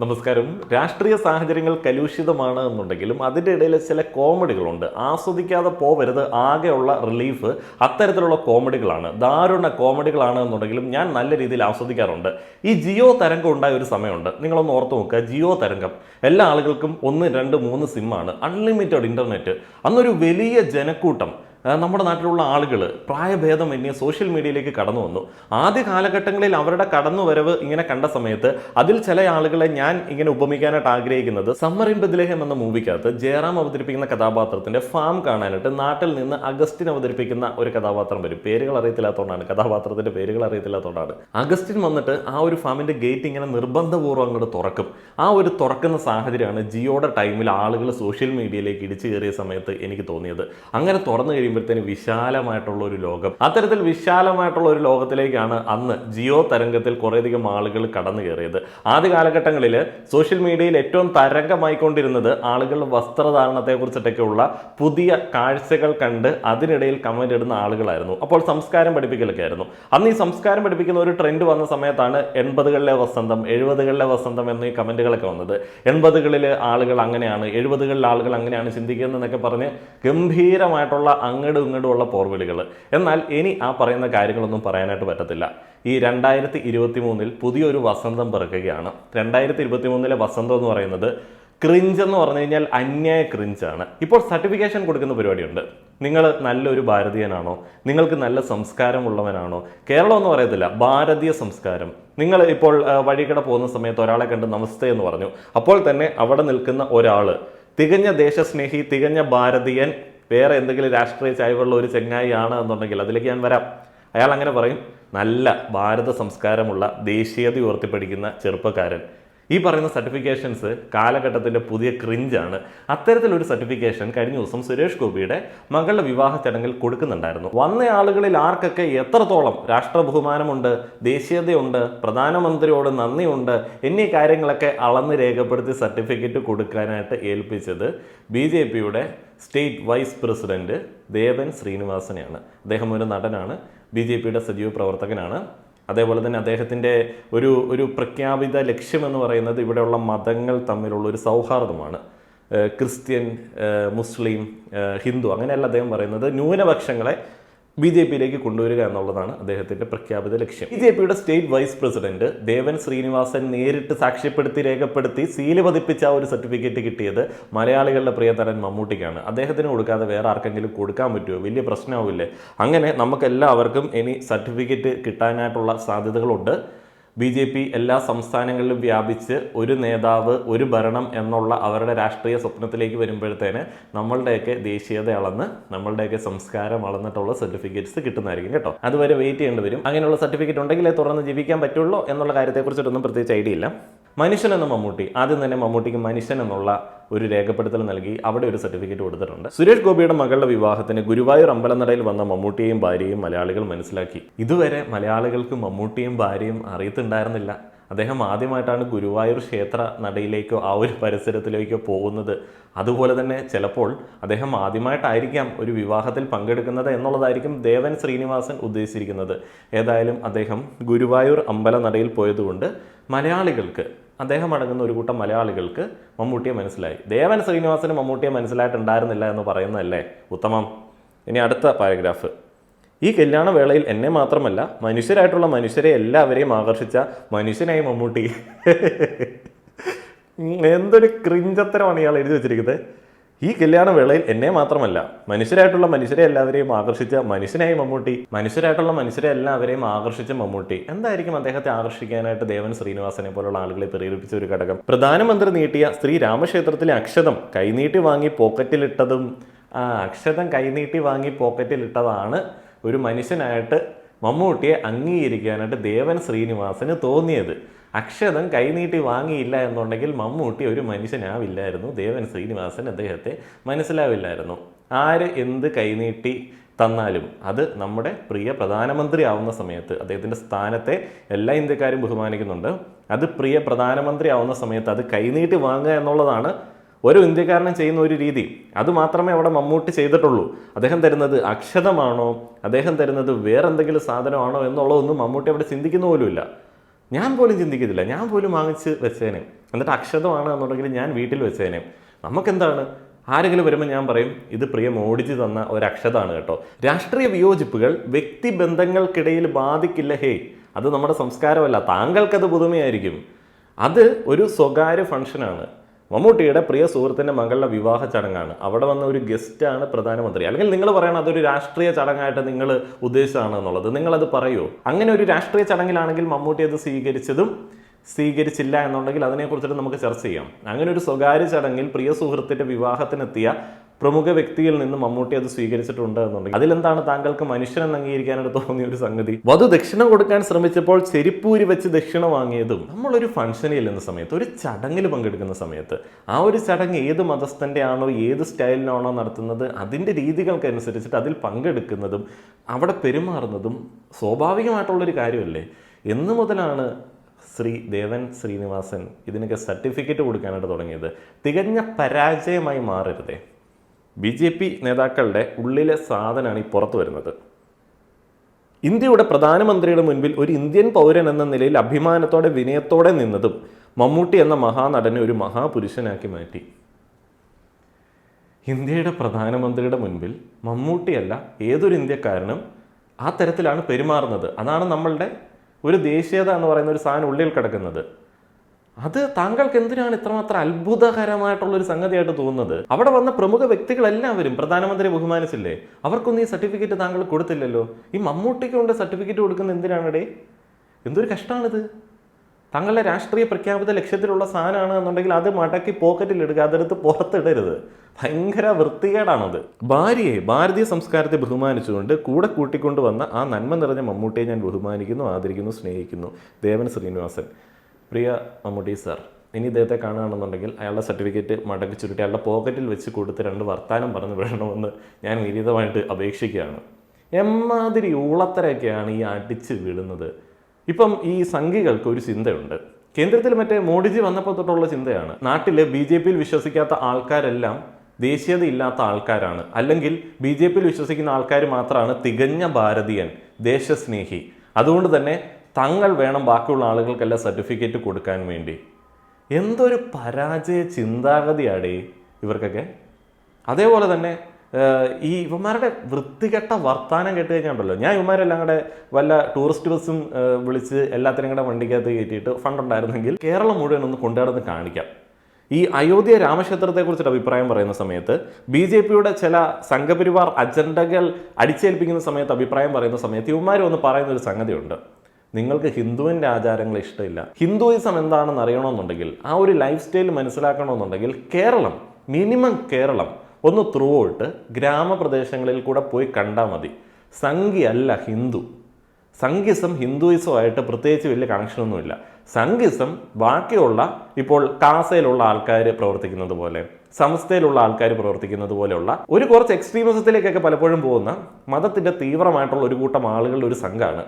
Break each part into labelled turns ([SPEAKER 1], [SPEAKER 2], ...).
[SPEAKER 1] നമസ്കാരം. രാഷ്ട്രീയ സാഹചര്യങ്ങൾ കലുഷിതമാണ് എന്നുണ്ടെങ്കിലും അതിന്റെ ഇടയിൽ ചില കോമഡികളുണ്ട്. ആസ്വദിക്കാതെ പോവരുത് ആകെയുള്ള റിലീഫ് അത്തരത്തിലുള്ള കോമഡികളാണ്. ദാരുണ കോമഡികളാണ് എന്നുണ്ടെങ്കിലും ഞാൻ നല്ല രീതിയിൽ ആസ്വദിക്കാറുണ്ട്. ഈ ജിയോ തരംഗം ഉണ്ടായ ഒരു സമയമുണ്ട്. നിങ്ങളൊന്ന് ഓർത്ത് നോക്കുക. ജിയോ തരംഗം. എല്ലാ ആളുകൾക്കും ഒന്ന് രണ്ട് മൂന്ന് സിമ്മാണ് അൺലിമിറ്റഡ് ഇന്റർനെറ്റ് അന്നൊരു വലിയ ജനക്കൂട്ടം. നമ്മുടെ നാട്ടിലുള്ള ആളുകൾ പ്രായഭേദമന്യേ സോഷ്യൽ മീഡിയയിലേക്ക് കടന്നു വന്നു. ആദ്യ കാലഘട്ടങ്ങളിൽ അവരുടെ കടന്നുവരവ് ഇങ്ങനെ കണ്ട സമയത്ത് അതിൽ ചില ആളുകളെ ഞാൻ ഇങ്ങനെ ഉപമിക്കാനായിട്ട് ആഗ്രഹിക്കുന്നത് സമ്മർ ഇൻ ബദ്ലേഹം എന്ന മൂവിക്കകത്ത് ജയറാം അവതരിപ്പിക്കുന്ന കഥാപാത്രത്തിന്റെ ഫാം കാണാനായിട്ട് നാട്ടിൽ നിന്ന് അഗസ്റ്റിൻ അവതരിപ്പിക്കുന്ന ഒരു കഥാപാത്രം വരും. പേരുകൾ അറിയത്തില്ലാത്തതുകൊണ്ടാണ്. കഥാപാത്രത്തിന്റെ പേരുകൾ അറിയത്തില്ലാത്തതുകൊണ്ടാണ്. അഗസ്റ്റിൻ വന്നിട്ട് ആ ഒരു ഫാമിന്റെ ഗേറ്റ് ഇങ്ങനെ നിർബന്ധപൂർവം അങ്ങോട്ട് തുറക്കും. ആ ഒരു തുറക്കുന്ന സാഹചര്യമാണ് ജിയോയുടെ ടൈമിൽ ആളുകൾ സോഷ്യൽ മീഡിയയിലേക്ക് ഇടിച്ചു കയറിയ സമയത്ത് എനിക്ക് തോന്നിയത്. അങ്ങനെ തുറന്നു കഴിയുമ്പോഴത്തേന് വിശാലമായിട്ടുള്ള ഒരു ലോകം. അത്തരത്തിൽ വിശാലമായിട്ടുള്ള ഒരു ലോകത്തിലേക്കാണ് അന്ന് ജിയോ തരംഗത്തിൽ കുറേയധികം ആളുകൾ കടന്നു കയറിയത്. ആദ്യ കാലഘട്ടങ്ങളിൽ സോഷ്യൽ മീഡിയയിൽ ഏറ്റവും തരംഗമായിക്കൊണ്ടിരുന്നത് ആളുകളുടെ വസ്ത്രധാരണത്തെ കുറിച്ചിട്ടൊക്കെയുള്ള പുതിയ കാഴ്ചകൾ കണ്ട് അതിനിടയിൽ കമന്റ് ഇടുന്ന ആളുകളായിരുന്നു. അപ്പോൾ സംസ്കാരം പഠിപ്പിക്കലൊക്കെ ആയിരുന്നു. അന്ന് ഈ സംസ്കാരം പഠിപ്പിക്കുന്ന ഒരു ട്രെൻഡ് വന്ന സമയത്താണ് എൺപതുകളിലെ വസന്തം എഴുപതുകളിലെ വസന്തം എന്നീ കമന്റുകളൊക്കെ വന്നത്. എൺപതുകളിൽ ആളുകൾ അങ്ങനെയാണ് എഴുപതുകളിൽ ആളുകൾ അങ്ങനെയാണ് ചിന്തിക്കുന്നതെന്നൊക്കെ പറഞ്ഞ് ഗംഭീരമായിട്ടുള്ള അങ്ങടും ഇങ്ങോട്ടും ഉള്ള പോർവിളികൾ എന്നാൽ ഇനി ആ പറയുന്ന കാര്യങ്ങളൊന്നും പറയാനായിട്ട് പറ്റത്തില്ല. ഈ രണ്ടായിരത്തി ഇരുപത്തി മൂന്നിൽ പുതിയൊരു വസന്തം പിറക്കുകയാണ്. രണ്ടായിരത്തി ഇരുപത്തി മൂന്നിലെ വസന്തം എന്ന് പറയുന്നത് ക്രിഞ്ച് എന്ന് പറഞ്ഞു കഴിഞ്ഞാൽ അന്യായ ക്രിഞ്ചാണ്. ഇപ്പോൾ സർട്ടിഫിക്കേഷൻ കൊടുക്കുന്ന പരിപാടിയുണ്ട്. നിങ്ങൾ നല്ലൊരു ഭാരതീയനാണോ? നിങ്ങൾക്ക് നല്ല സംസ്കാരമുള്ളവനാണോ കേരളം എന്ന് പറയത്തില്ല ഭാരതീയ സംസ്കാരം. നിങ്ങൾ ഇപ്പോൾ വഴികിടെ പോകുന്ന സമയത്ത് ഒരാളെ കണ്ട് നമസ്തേ എന്ന് പറഞ്ഞു. അപ്പോൾ തന്നെ അവിടെ നിൽക്കുന്ന ഒരാൾ തികഞ്ഞ ദേശസ്നേഹി തികഞ്ഞ ഭാരതീയൻ വേറെ എന്തെങ്കിലും രാഷ്ട്രീയ ചായ്വുള്ള ഒരു ചെങ്ങായി ആണ് എന്നുണ്ടെങ്കിൽ അതിലേക്ക് ഞാൻ വരാം. അയാൾ അങ്ങനെ പറയും നല്ല ഭാരത സംസ്കാരമുള്ള ദേശീയത ഉയർത്തിപ്പിടിക്കുന്ന ചെറുപ്പക്കാരൻ. ഈ പറയുന്ന സർട്ടിഫിക്കേഷൻസ് കാലഘട്ടത്തിന്റെ പുതിയ ക്രിഞ്ചാണ് അത്തരത്തിലൊരു സർട്ടിഫിക്കേഷൻ കഴിഞ്ഞ ദിവസം സുരേഷ് ഗോപിയുടെ മകളുടെ വിവാഹ ചടങ്ങിൽ കൊടുക്കുന്നുണ്ടായിരുന്നു. വന്ന ആളുകളിൽ ആർക്കൊക്കെ എത്രത്തോളം രാഷ്ട്രബഹുമാനമുണ്ട് ദേശീയതയുണ്ട് പ്രധാനമന്ത്രിയോട് നന്ദിയുണ്ട് എന്നീ കാര്യങ്ങളൊക്കെ അളന്ന് രേഖപ്പെടുത്തി സർട്ടിഫിക്കറ്റ് കൊടുക്കാനായിട്ട് ഏൽപ്പിച്ചത് ബി ജെ പിയുടെ സ്റ്റേറ്റ് വൈസ് പ്രസിഡന്റ് ദേവൻ ശ്രീനിവാസനെയാണ്. അദ്ദേഹം ഒരു നടനാണ് ബി ജെ പിയുടെ സജീവ പ്രവർത്തകനാണ്. അതേപോലെ തന്നെ അദ്ദേഹത്തിന്റെ ഒരു ഒരു പ്രഖ്യാപിത ലക്ഷ്യമെന്ന് പറയുന്നത് ഇവിടെയുള്ള മതങ്ങൾ തമ്മിലുള്ള ഒരു സൗഹാർദ്ദമാണ്. ക്രിസ്ത്യൻ മുസ്ലിം ഹിന്ദു അങ്ങനെയല്ല അദ്ദേഹം പറയുന്നത്. ന്യൂനപക്ഷങ്ങളെ ബി ജെ പിയിലേക്ക് കൊണ്ടുവരിക എന്നുള്ളതാണ് അദ്ദേഹത്തിന്റെ പ്രഖ്യാപിത ലക്ഷ്യം. ബി ജെ പിയുടെ state vice president Devan Sreenivasan നേരിട്ട് സാക്ഷ്യപ്പെടുത്തി രേഖപ്പെടുത്തി സീൽ പതിപ്പിച്ച ഒരു സർട്ടിഫിക്കറ്റ് കിട്ടിയത് മലയാളികളുടെ പ്രിയതരൻ മമ്മൂട്ടിക്കാണ്. അദ്ദേഹത്തിന് കൊടുക്കാതെ വേറെ ആർക്കെങ്കിലും കൊടുക്കാൻ പറ്റുമോ? വലിയ പ്രശ്നമാവില്ലേ? അങ്ങനെ നമുക്കെല്ലാവർക്കും ഇനി സർട്ടിഫിക്കറ്റ് കിട്ടാനായിട്ടുള്ള സാധ്യതകളുണ്ട്. ബി ജെ പി എല്ലാ സംസ്ഥാനങ്ങളിലും വ്യാപിച്ച് ഒരു നേതാവ് ഒരു ഭരണം എന്നുള്ള അവരുടെ രാഷ്ട്രീയ സ്വപ്നത്തിലേക്ക് വരുമ്പോഴത്തേന് നമ്മളുടെയൊക്കെ ദേശീയത അളന്ന് നമ്മളുടെയൊക്കെ സംസ്കാരം അളന്നിട്ടുള്ള സർട്ടിഫിക്കറ്റ്സ് കിട്ടുന്നതായിരിക്കും കേട്ടോ. അതുവരെ വെയിറ്റ് ചെയ്യേണ്ടി വരും. അങ്ങനെയുള്ള സർട്ടിഫിക്കറ്റ് ഉണ്ടെങ്കിലേ തുറന്ന് ജീവിക്കാൻ പറ്റുള്ളൂ എന്നുള്ള കാര്യത്തെക്കുറിച്ചിട്ടൊന്നും പ്രത്യേകിച്ച് ഐഡിയ ഇല്ല. മനുഷ്യൻ എന്ന മമ്മൂട്ടി ആദ്യം തന്നെ മമ്മൂട്ടിക്ക് മനുഷ്യൻ എന്നുള്ള ഒരു രേഖപ്പെടുത്തൽ നൽകി അവിടെ ഒരു സർട്ടിഫിക്കറ്റ് കൊടുത്തിട്ടുണ്ട്. സുരേഷ് ഗോപിയുടെ മകളുടെ വിവാഹത്തിന് ഗുരുവായൂർ അമ്പലനടയിൽ വന്ന മമ്മൂട്ടിയെയും ഭാര്യയും മലയാളികൾ മനസ്സിലാക്കി. ഇതുവരെ മലയാളികൾക്ക് മമ്മൂട്ടിയും ഭാര്യയും അറിയത്തുണ്ടായിരുന്നില്ല. അദ്ദേഹം ആദ്യമായിട്ടാണ് ഗുരുവായൂർ ക്ഷേത്ര നടയിലേക്കോ ആ ഒരു പരിസരത്തിലേക്കോ പോകുന്നത്. അതുപോലെ തന്നെ ചിലപ്പോൾ അദ്ദേഹം ആദ്യമായിട്ടായിരിക്കാം ഒരു വിവാഹത്തിൽ പങ്കെടുക്കുന്നത് എന്നുള്ളതായിരിക്കും ദേവൻ ശ്രീനിവാസൻ ഉദ്ദേശിച്ചിരിക്കുന്നത്. ഏതായാലും അദ്ദേഹം ഗുരുവായൂർ അമ്പലനടയിൽ പോയതുകൊണ്ട് മലയാളികൾക്ക് അദ്ദേഹം അടങ്ങുന്ന ഒരു കൂട്ടം മലയാളികൾക്ക് മമ്മൂട്ടിയെ മനസ്സിലായി. ദേവൻ ശ്രീനിവാസന് മമ്മൂട്ടിയെ മനസ്സിലായിട്ടുണ്ടായിരുന്നില്ല എന്ന് പറയുന്നതല്ലേ ഉത്തമം. ഇനി അടുത്ത പാരഗ്രാഫ് ഈ കല്യാണ വേളയിൽ എന്നെ മാത്രമല്ല മനുഷ്യരായിട്ടുള്ള മനുഷ്യരെ എല്ലാവരെയും ആകർഷിച്ച മനുഷ്യനായി മമ്മൂട്ടി. എന്തൊരു ക്രിഞ്ചത്തരമാണ് ഇയാൾ എഴുതി വെച്ചിരിക്കുന്നത്. ഈ കല്യാണ വേളയിൽ എന്നെ മാത്രമല്ല മനുഷ്യരായിട്ടുള്ള മനുഷ്യരെ എല്ലാവരെയും ആകർഷിച്ച മനുഷ്യനായി മമ്മൂട്ടി മനുഷ്യരായിട്ടുള്ള മനുഷ്യരെ എല്ലാവരെയും ആകർഷിച്ച മമ്മൂട്ടി. എന്തായിരിക്കും അദ്ദേഹത്തെ ആകർഷിക്കാനായിട്ട് ദേവൻ ശ്രീനിവാസനെ പോലുള്ള ആളുകളെ പ്രേരിപ്പിച്ച ഒരു ഘടകം? പ്രധാനമന്ത്രി നീട്ടിയ ശ്രീ രാമക്ഷേത്രത്തിലെ അക്ഷതം കൈനീട്ടി വാങ്ങി പോക്കറ്റിലിട്ടതും ആ അക്ഷതം കൈനീട്ടി വാങ്ങി പോക്കറ്റിലിട്ടതാണ് ഒരു മനുഷ്യനായിട്ട് മമ്മൂട്ടിയെ അംഗീകരിക്കാനായിട്ട് ദേവൻ ശ്രീനിവാസന് തോന്നിയത്. അക്ഷതം കൈനീട്ടി വാങ്ങിയില്ല എന്നുണ്ടെങ്കിൽ മമ്മൂട്ടി ഒരു മനുഷ്യനാവില്ലായിരുന്നു. ദേവൻ ശ്രീനിവാസൻ അദ്ദേഹത്തെ മനസ്സിലാവില്ലായിരുന്നു. ആര് എന്ത് കൈനീട്ടി തന്നാലും അത് നമ്മുടെ പ്രിയ പ്രധാനമന്ത്രി ആവുന്ന സമയത്ത് അദ്ദേഹത്തിന്റെ സ്ഥാനത്തെ എല്ലാ ഇന്ത്യക്കാരും ബഹുമാനിക്കുന്നുണ്ട്. അത് പ്രിയ പ്രധാനമന്ത്രി ആവുന്ന സമയത്ത് അത് കൈനീട്ടി വാങ്ങുക എന്നുള്ളതാണ് ഓരോ ഇന്ത്യക്കാരനും ചെയ്യുന്ന ഒരു രീതി. അത് മാത്രമേ അവിടെ മമ്മൂട്ടി ചെയ്തിട്ടുള്ളൂ. അദ്ദേഹം തരുന്നത് അക്ഷതമാണോ? അദ്ദേഹം തരുന്നത് വേറെന്തെങ്കിലും സാധനമാണോ എന്നുള്ളതൊന്നും മമ്മൂട്ടി അവിടെ ചിന്തിക്കുന്ന പോലുമില്ല. ഞാൻ പോലും ചിന്തിക്കത്തില്ല. ഞാൻ പോലും വാങ്ങിച്ച് വെച്ചേനെ. എന്നിട്ട് അക്ഷതമാണ് എന്നുണ്ടെങ്കിൽ ഞാൻ വീട്ടിൽ വെച്ചേനെ. നമുക്കെന്താണ്? ആരെങ്കിലും വരുമ്പോൾ ഞാൻ പറയും ഇത് പ്രിയം ഓടിച്ചു തന്ന ഒരു കേട്ടോ. രാഷ്ട്രീയ വിയോജിപ്പുകൾ വ്യക്തിബന്ധങ്ങൾക്കിടയിൽ ബാധിക്കില്ല. ഹേ അത് നമ്മുടെ സംസ്കാരമല്ല. താങ്കൾക്കത് പുതുമയായിരിക്കും. അത് ഒരു സ്വകാര്യ ഫംഗ്ഷനാണ്. മമ്മൂട്ടിയുടെ പ്രിയ സുഹൃത്തിന്റെ മകളുടെ വിവാഹ ചടങ്ങാണ്. അവിടെ വന്ന ഒരു ഗസ്റ്റാണ് പ്രധാനമന്ത്രി. അല്ലെങ്കിൽ നിങ്ങൾ പറയണം അതൊരു രാഷ്ട്രീയ ചടങ്ങായിട്ട് നിങ്ങൾ ഉദ്ദേശിച്ചതാണ് എന്നുള്ളത് നിങ്ങളത് പറയുമോ അങ്ങനെ ഒരു രാഷ്ട്രീയ ചടങ്ങിലാണെങ്കിൽ മമ്മൂട്ടി അത് സ്വീകരിച്ചതും സ്വീകരിച്ചില്ല എന്നുണ്ടെങ്കിൽ അതിനെക്കുറിച്ചിട്ട് നമുക്ക് ചർച്ച ചെയ്യാം. അങ്ങനെ ഒരു സ്വകാര്യ ചടങ്ങിൽ പ്രിയ സുഹൃത്തിന്റെ വിവാഹത്തിനെത്തിയ പ്രമുഖ വ്യക്തിയിൽ നിന്ന് മമ്മൂട്ടി അത് സ്വീകരിച്ചിട്ടുണ്ട് എന്നുണ്ടെങ്കിൽ അതിലെന്താണ് താങ്കൾക്ക് മനുഷ്യനെന്ന് അംഗീകരിക്കാനായിട്ട് തോന്നിയ ഒരു സംഗതി? വധു ദക്ഷിണ കൊടുക്കാൻ ശ്രമിച്ചപ്പോൾ ചെരിപ്പൂരി വെച്ച് ദക്ഷിണ വാങ്ങിയതും നമ്മളൊരു ഫംഗ്ഷനിൽ ചെല്ലുന്ന സമയത്ത് ഒരു ചടങ്ങിൽ പങ്കെടുക്കുന്ന സമയത്ത് ആ ഒരു ചടങ്ങ് ഏത് മതസ്ഥന്റെ ആണോ ഏത് സ്റ്റൈലിനാണോ നടത്തുന്നത് അതിന്റെ രീതികൾക്കനുസരിച്ചിട്ട് അതിൽ പങ്കെടുക്കുന്നതും അവിടെ പെരുമാറുന്നതും സ്വാഭാവികമായിട്ടുള്ളൊരു കാര്യമല്ലേ? എന്നു മുതലാണ് ശ്രീ ദേവൻ ശ്രീനിവാസൻ ഇതിനൊക്കെ സർട്ടിഫിക്കറ്റ് കൊടുക്കാനായിട്ട് തുടങ്ങിയത്. തികഞ്ഞ പരാജയമായി മാറരുതേ. ബി ജെ പി നേതാക്കളുടെ ഉള്ളിലെ സാധനമാണ് ഈ പുറത്തു വരുന്നത്. ഇന്ത്യയുടെ പ്രധാനമന്ത്രിയുടെ മുൻപിൽ ഒരു ഇന്ത്യൻ പൗരൻ എന്ന നിലയിൽ അഭിമാനത്തോടെ വിനയത്തോടെ നിന്നതും മമ്മൂട്ടി എന്ന മഹാനടനെ ഒരു മഹാപുരുഷനാക്കി മാറ്റി. ഇന്ത്യയുടെ പ്രധാനമന്ത്രിയുടെ മുൻപിൽ മമ്മൂട്ടിയല്ല ഏതൊരു ഇന്ത്യക്കാരനും ആ തരത്തിലാണ് പെരുമാറുന്നത്. അതാണ് നമ്മളുടെ ഒരു ദേശീയത എന്ന് പറയുന്ന ഒരു സാധനം ഉള്ളിൽ കിടക്കുന്നത്. അത് താങ്കൾക്ക് എന്തിനാണ് ഇത്രമാത്രം അത്ഭുതകരമായിട്ടുള്ള ഒരു സംഗതിയായിട്ട് തോന്നുന്നത്? അവിടെ വന്ന പ്രമുഖ വ്യക്തികളെല്ലാവരും പ്രധാനമന്ത്രി ബഹുമാനിച്ചില്ലേ? അവർക്കൊന്നും ഈ സർട്ടിഫിക്കറ്റ് താങ്കൾ കൊടുത്തില്ലല്ലോ? ഈ മമ്മൂട്ടിക്ക് കൊണ്ട് സർട്ടിഫിക്കറ്റ് കൊടുക്കുന്ന എന്തിനാണ് എന്തൊരു കഷ്ടമാണിത് താങ്കളുടെ രാഷ്ട്രീയ പ്രഖ്യാപിത ലക്ഷ്യത്തിലുള്ള സാധനമാണ് എന്നുണ്ടെങ്കിൽ അത് മടക്കി പോക്കറ്റിൽ ഇടുക അതെടുത്ത് പുറത്തിടരുത്. ഭയങ്കര വൃത്തികേടാണത്. ഭാര്യയെ ഭാരതീയ സംസ്കാരത്തെ ബഹുമാനിച്ചുകൊണ്ട് കൂടെ കൂട്ടിക്കൊണ്ടുവന്ന ആ നന്മ നിറഞ്ഞ മമ്മൂട്ടിയെ ഞാൻ ബഹുമാനിക്കുന്നു ആദരിക്കുന്നു സ്നേഹിക്കുന്നു. ദേവൻ ശ്രീനിവാസൻ. പ്രിയ മമ്മൂട്ടി സർ ഇനി ഇദ്ദേഹത്തെ കാണുകയാണെന്നുണ്ടെങ്കിൽ അയാളുടെ സർട്ടിഫിക്കറ്റ് മടക്കി ചുരുട്ടി അയാളുടെ പോക്കറ്റിൽ വെച്ച് കൊടുത്ത് രണ്ട് വർത്താനം പറഞ്ഞു വിടണമെന്ന് ഞാൻ വിനീതമായിട്ട് അപേക്ഷിക്കുകയാണ്. എമ്മാതിരി ഊളത്തരൊക്കെയാണ് ഈ അടിച്ച് വിടുന്നത്. ഇപ്പം ഈ സംഘികൾക്ക് ഒരു ചിന്തയുണ്ട്. കേന്ദ്രത്തിൽ മറ്റേ മോഡിജി വന്നപ്പോൾ തൊട്ടുള്ള ചിന്തയാണ്. നാട്ടിലെ ബി ജെ പിയിൽ വിശ്വസിക്കാത്ത ആൾക്കാരെല്ലാം ദേശീയത ഇല്ലാത്ത ആൾക്കാരാണ്. അല്ലെങ്കിൽ ബി ജെ പിയിൽ വിശ്വസിക്കുന്ന ആൾക്കാർ മാത്രമാണ് തികഞ്ഞ ഭാരതീയൻ ദേശസ്നേഹി. അതുകൊണ്ട് തന്നെ തങ്ങൾ വേണം ബാക്കിയുള്ള ആളുകൾക്കെല്ലാം സർട്ടിഫിക്കറ്റ് കൊടുക്കാൻ വേണ്ടി. എന്തൊരു പരാജയ ചിന്താഗതിയാണ് ഇവർക്കൊക്കെ. അതേപോലെ തന്നെ ഈ ഇവന്മാരുടെ വൃത്തികെട്ട വർത്താനം കേട്ട് കഴിഞ്ഞാൽ ഞാൻ ഇവന്മാരെല്ലാം കൂടെ വല്ല ടൂറിസ്റ്റ് ബസ്സും വിളിച്ച് എല്ലാത്തിനും കൂടെ വണ്ടിക്കകത്ത് കയറ്റിയിട്ട് ഫണ്ട് ഉണ്ടായിരുന്നെങ്കിൽ കേരളം മുഴുവൻ ഒന്ന് കൊണ്ടുനടന്ന് കാണിക്കാം. ഈ അയോധ്യ രാമക്ഷേത്രത്തെക്കുറിച്ചിട്ട് അഭിപ്രായം പറയുന്ന സമയത്ത് ബി ജെ പിയുടെ ചില സംഘപരിവാർ അജണ്ടകൾ അടിച്ചേൽപ്പിക്കുന്ന സമയത്ത് അഭിപ്രായം പറയുന്ന സമയത്ത് ഇവന്മാർ ഒന്ന് പറയുന്ന ഒരു സംഗതിയുണ്ട്. നിങ്ങൾക്ക് ഹിന്ദുവിന്റെ ആചാരങ്ങൾ ഇഷ്ടമില്ല. ഹിന്ദുയിസം എന്താണെന്ന് അറിയണമെന്നുണ്ടെങ്കിൽ ആ ഒരു ലൈഫ് സ്റ്റൈൽ മനസ്സിലാക്കണമെന്നുണ്ടെങ്കിൽ കേരളം മിനിമം കേരളം ഒന്ന് ത്രൂ ഔട്ട് ഗ്രാമപ്രദേശങ്ങളിൽ കൂടെ പോയി കണ്ടാൽ മതി. സംഖ്യ അല്ല ഹിന്ദു. സംഘിസം ഹിന്ദുയിസമായിട്ട് പ്രത്യേകിച്ച് വലിയ കണക്ഷനൊന്നുമില്ല സംഘിസം ബാക്കിയുള്ള ഇപ്പോൾ കാസയിലുള്ള ആൾക്കാർ പ്രവർത്തിക്കുന്നത് പോലെ സംസ്ഥയിലുള്ള ആൾക്കാർ പ്രവർത്തിക്കുന്നത് പോലെയുള്ള ഒരു കുറച്ച് എക്സ്ട്രീമിസത്തിലേക്കൊക്കെ പലപ്പോഴും പോകുന്ന മതത്തിന്റെ തീവ്രമായിട്ടുള്ള ഒരു കൂട്ടം ആളുകളുടെ ഒരു സംഘമാണ്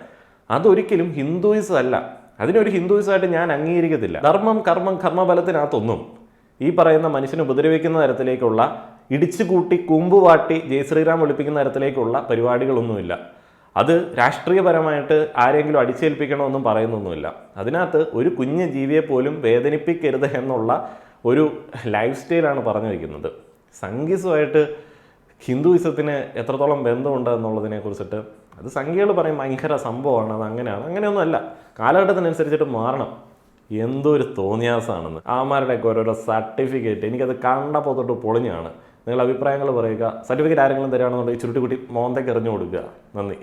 [SPEAKER 1] അതൊരിക്കലും ഹിന്ദുയിസം അല്ല. അതിനൊരു ഹിന്ദുയിസമായിട്ട് ഞാൻ അംഗീകരിക്കത്തില്ല. ധർമ്മം കർമ്മം കർമ്മബലത്തിനകത്തൊന്നും ഈ പറയുന്ന മനുഷ്യനെ ഉപദ്രവിക്കുന്ന തരത്തിലേക്കുള്ള ഇടിച്ചുകൂട്ടി കൂമ്പുവാട്ടി ജയ് ശ്രീറാം വിളിപ്പിക്കുന്ന തരത്തിലേക്കുള്ള പരിപാടികളൊന്നുമില്ല. അത് രാഷ്ട്രീയപരമായിട്ട് ആരെങ്കിലും അടിച്ചേൽപ്പിക്കണമെന്നും പറയുന്നൊന്നുമില്ല. അതിനകത്ത് ഒരു കുഞ്ഞു ജീവിയെ പോലും വേദനിപ്പിക്കരുത് എന്നുള്ള ഒരു ലൈഫ് സ്റ്റൈലാണ് പറഞ്ഞു വയ്ക്കുന്നത് സംഗീതമായിട്ട് ഹിന്ദുയിസത്തിന് എത്രത്തോളം ബന്ധമുണ്ട് എന്നുള്ളതിനെ കുറിച്ചിട്ട് അത് സംഖ്യകൾ പറയും ഭയങ്കര സംഭവമാണ് അത് അങ്ങനെയാണ്. അങ്ങനെയൊന്നുമല്ല. കാലഘട്ടത്തിനനുസരിച്ചിട്ട് മാറണം. എന്തോ ഒരു തോന്നിയാസാണെന്ന്. ആമാരുടെയൊക്കെ ഓരോരോ സർട്ടിഫിക്കറ്റ്. എനിക്കത് കണ്ടപ്പോൾ തൊട്ട് പൊളിഞ്ഞാണ്. നിങ്ങൾ അഭിപ്രായങ്ങൾ പറയുക സർട്ടിഫിക്കറ്റ് ആരെങ്കിലും തരികയാണെന്നുണ്ടെങ്കിൽ ചുരുട്ടിക്കുട്ടി മോന്തയ്ക്ക് എറിഞ്ഞു കൊടുക്കുക നന്ദി.